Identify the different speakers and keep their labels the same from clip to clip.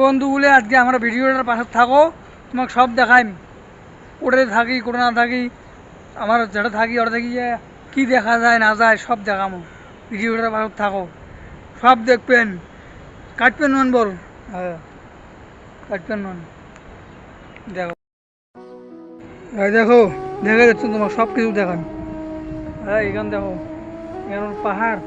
Speaker 1: বন্ধুগুলো আজকে আমরা ভিডিওটার পাশে থাকো। তোমাকে সব দেখাইম। কোটে থাকি কোটে না থাকি, আমার যেটা থাকি ওটা থাকি যে কী দেখা যায়, না যায়, সব দেখামো। ভিডিওটার পাশে থাকো। সব দেখবেন। কাটবেন নন বল। হ্যাঁ কাটবেন নন দেখো। দেখো, দেখা যাচ্ছে তোমার সব কিছু দেখান। হ্যাঁ এখান দেখো। এখানে পাহাড়।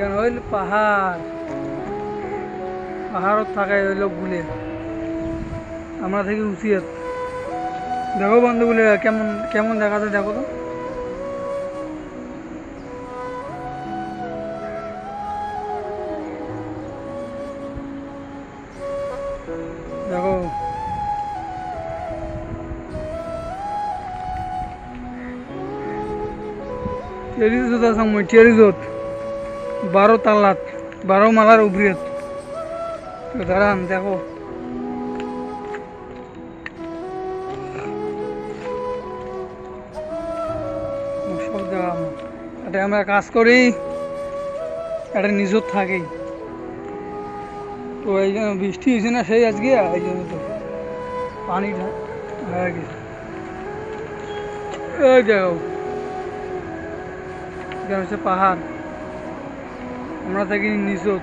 Speaker 1: এখানে হইল পাহাড়। পাহাড়ত থাকে হইল গুলে আমরা থেকে উচিত দেখো বন্ধুগুলো, কেমন কেমন দেখা যায় দেখো তো। দেখো। টেরিজত আছে মই টেরিজত। বারো তালাত, বারো মালার উপরে তো দাঁড়ান, দেখো। সব দেখাম এটা আমরা কাজ করি, এটা নিজত থাকি। তো এই জন্য বৃষ্টি হয়েছে না সেই আজকে এই জন্য তো পানিটা এই দেখো হচ্ছে পাহাড়। আমরা থাকি নিচত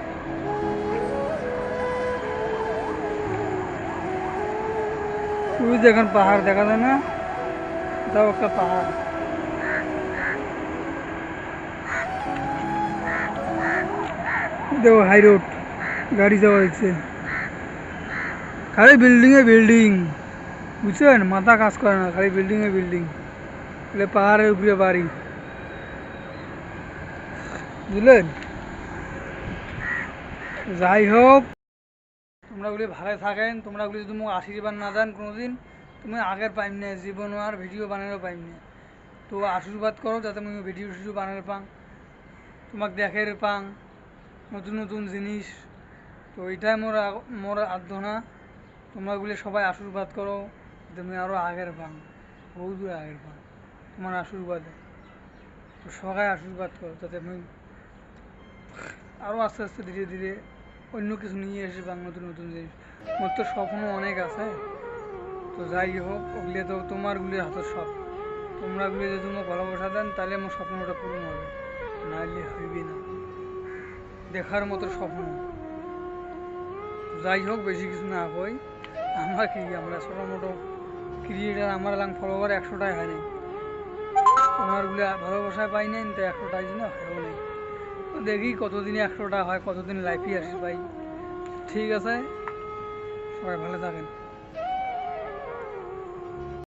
Speaker 1: তুই দেখেন পাহাড় দেখা যায় না এটাও একটা পাহাড় দেখো হাই রোড গাড়ি যাওয়া হচ্ছে খালি বিল্ডিং এ বিল্ডিং বুঝছেন মাথা কাজ করে না খালি বিল্ডিং এ বিল্ডিং এলে পাহাড়ের উপরে বাড়ি বুঝলেন যাই হোক, তোমরা গুলি ভালো থাকেন, তোমরা গুলি যদি মোক আশীর্বাদ না দেন কোনোদিন, তুমি আগের পাইম না, জীবন আর ভিডিও বানানো পাইম না। তো আশীর্বাদ করো যাতে আমি ভিডিও টিডিও বানাতে পাং, তোমাক দেখে পাং, নতুন নতুন জিনিস। তো এটাই মোর মোর আরাধনা। তোমরা গুলি সবাই আশীর্বাদ করো তুমি আরও আগের পাং বহু দূর আগের পাং, তোমার আশীর্বাদে। তো সবাই আশীর্বাদ করো, যাতে আমি আরও আস্তে আস্তে ধীরে ধীরে অন্য কিছু নিয়ে এসে পাং নতুন নতুন জিনিস। মোর তো স্বপ্ন অনেক আছে। তো যাই হোক, ওগুলো তো তোমার গুলির হাতের সব তোমরা গুলি যদি মোক ভালোবাসা দেন, তাহলে আমার স্বপ্নটা পূরণ হবে। নাহলে হইবে না। দেখার মতো স্বপ্ন। যাই হোক, বেশি কিছু না হই আমরা কি আমরা ছোটো মোটো ক্রিয়েটার, আমার লাং ফলোয়ার একশোটাই হয় নাই। তোমারগুলো ভালোবাসায় পাই নাই, তো একশোটাই জন্য হয়েও নেই। দেখি কতদিনে একশোটা হয় কতদিন লাইফই আসি ভাই। ঠিক আছে? সবাই ভালো থাকেন।